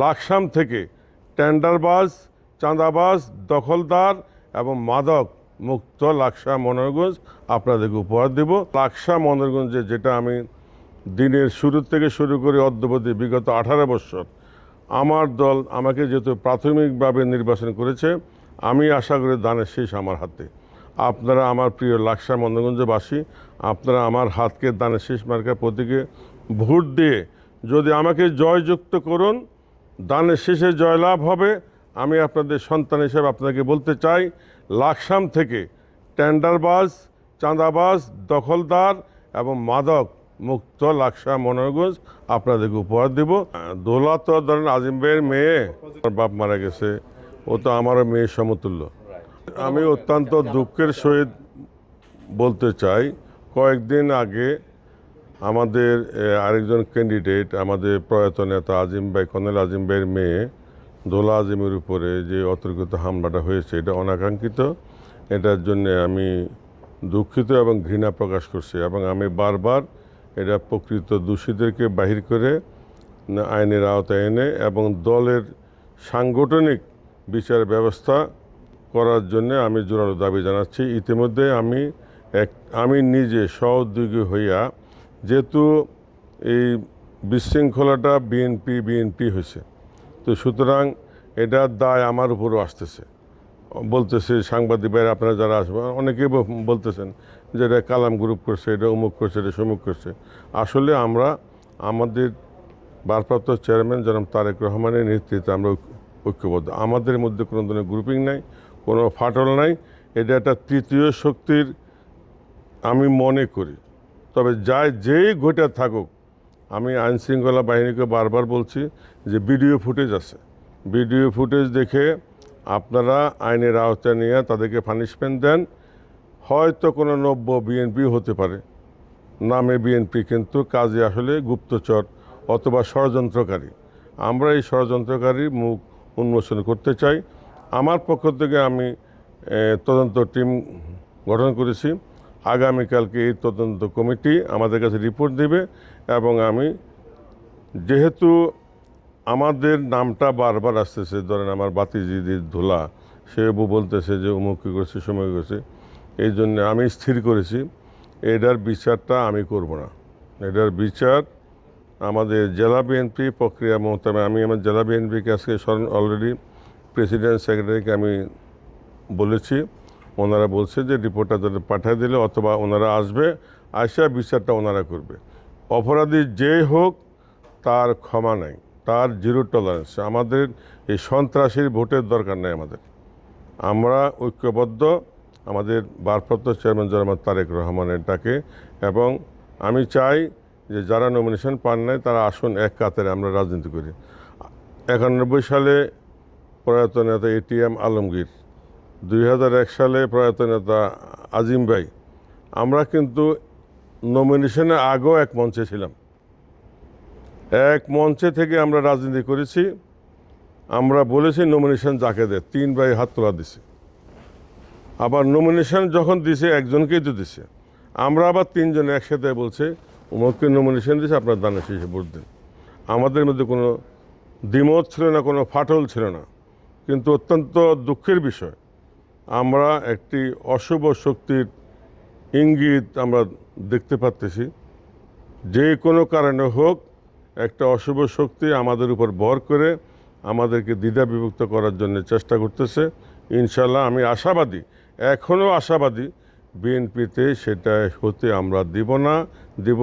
লাকসাম থেকে টেন্ডারবাজ, চাঁদাবাজ, দখলদার এবং মাদক মুক্ত লাকসা মনোরগঞ্জ আপনাদেরকে উপহার দেব। লাকসা মনোরগঞ্জে যেটা আমি দিনের শুরু থেকে শুরু করে অদ্যবধি বিগত আঠারো বছর আমার দল আমাকে যেহেতু প্রাথমিকভাবে নির্বাচন করেছে, আমি আশা করি দানের শেষ আমার হাতে। আপনারা আমার প্রিয় লাকসা মন্দগঞ্জবাসী আপনারা আমার হাতকে দানের শেষ মার্কা প্রতীকে ভোট দিয়ে যদি আমাকে জয়যুক্ত করুন দানের শেষে জয়লাভ হবে। আমি আপনাদের সন্তান হিসেবে আপনাকে বলতে চাই, লাকসাম থেকে টেন্ডারবাজ, চাঁদাবাজ, দখলদার এবং মাদক মুক্ত লাকসা মনোরগঞ্জ আপনাদেরকে উপহার দেব। দোলা তো ধরেন আজিম ভাইয়ের মেয়ে বাপ মারা গেছে। ও তো আমারও মেয়ের সমতুল্য। আমি অত্যন্ত দুঃখের সহিত বলতে চাই, কয়েকদিন আগে আমাদের আরেকজন ক্যান্ডিডেট আমাদের প্রয়াত নেতা আজিম ভাই, কর্নেল আজিম ভাইয়ের মেয়ে দোলা আজিমের উপরে যে অতর্কিত হামলাটা হয়েছে, এটা অনাকাঙ্ক্ষিত। এটার জন্য আমি দুঃখিত এবং ঘৃণা প্রকাশ করছি এবং আমি বারবার এটা প্রকৃত দোষীদেরকে বাহির করে আইনের আওতায় এনে এবং দলের সাংগঠনিক বিচার ব্যবস্থা করার জন্য আমি জোরালো দাবি জানাচ্ছি। ইতিমধ্যে আমি এক, আমি নিজে সহযোগী হইয়া যেহেতু এই বিশৃঙ্খলাটা বিএনপি বিএনপি হয়েছে, তো সুতরাং এটার দায় আমার উপরও আসতেছে। বলতেছে সাংবাদিক ভাইরা আপনারা যারা আসবেন অনেকেই বলতেছেন যে এটা কালাম গ্রুপ করছে, এটা অমুক করছে, এটা সমুক করছে। আসলে আমরা, আমাদের ভারপ্রাপ্ত চেয়ারম্যান জনাব তারেক রহমানের নেতৃত্বে আমরা ঐক্য- ঐক্যবদ্ধ। আমাদের মধ্যে কোনো ধরনের গ্রুপিং নাই, কোনো ফাটল নাই। এটা একটা তৃতীয় শক্তির আমি মনে করি। তবে যাই, যেই ঘটে থাকুক, আমি আইন শৃঙ্খলা বাহিনীকে বারবার বলছি যে ভিডিও ফুটেজ আছে। ভিডিও ফুটেজ দেখে আপনারা আইনের আওতায় নিয়ে তাদেরকে পানিশমেন্ট দেন। হয়তো কোনো নব্য বিএনপি হতে পারে। নামে বিএনপি কিন্তু কাজে আসলে গুপ্তচর অথবা ষড়যন্ত্রকারী। আমরা এই ষড়যন্ত্রকারী মুখ উন্মোচন করতে চাই। আমার পক্ষ থেকে আমি তদন্ত টিম গঠন করেছি। আগামীকালকে এই তদন্ত কমিটি আমাদের কাছে রিপোর্ট দেবে এবং আমি যেহেতু আমাদের নামটা বারবার আসতেছে, ধরেন আমার বাতিজিদির ধুলা সে বলতেছে যে অমুক কী করছে সময় করছে, এই জন্য আমি স্থির করেছি, এটার বিচারটা আমি করব না। এটার বিচার আমাদের জেলা বিএনপি প্রক্রিয়া মোতাবে আমি আমার জেলা বিএনপিকে আজকে স্মরণ অলরেডি প্রেসিডেন্ট সেক্রেটারিকে আমি বলেছি। ওনারা বলছে যে রিপোর্টটা তাদের পাঠিয়ে দিলে অথবা ওনারা আসবে আসা বিচারটা ওনারা করবে। অপরাধী যে হোক, তার ক্ষমা নাই, তার জিরো টলারেন্স আমাদের এই সন্ত্রাসীর ভোটের দরকার নেই আমাদের। আমরা ঐক্যবদ্ধ, আমাদের ভারপ্রাপ্ত চেয়ারম্যান জনাব তারেক রহমানের ডাকে, এবং আমি চাই যে যারা নমিনেশন পান নাই, তারা আসুন এক কাতারে, আমরা রাজনীতি করি। একানব্বই সালে প্রয়াত নেতা এটিএম আলমগীর দুই হাজার এক সালে প্রয়াত নেতা আজিম ভাই, আমরা কিন্তু নমিনেশনের আগেও এক মঞ্চে ছিলাম। এক মঞ্চে থেকে আমরা রাজনীতি করেছি। আমরা বলেছি নমিনেশন যাকে দেয় তিন ভাই হাত তোলা দিছে। আবার নমিনেশন যখন দিছে, একজনকেই তো দিছে। আমরা আবার তিনজন একসাথে বলছে উমককে নমিনেশন দিছে, আপনার দানা শেষে ভোট দিন। আমাদের মধ্যে কোনো দ্বিমত ছিল না, কোনো ফাটল ছিল না। কিন্তু অত্যন্ত দুঃখের বিষয় আমরা একটি অশুভ শক্তির ইঙ্গিত আমরা দেখতে পাচ্তেছি। যে কোনো কারণে হোক, একটা অশুভ শক্তি আমাদের উপর ভর করে আমাদেরকে দ্বিধা বিভক্ত করার জন্য চেষ্টা করতেছে। ইনশাল্লাহ আমি আশাবাদী, এখনও আশাবাদী, বিএনপিতে সেটা হতে আমরা দিব না, দিব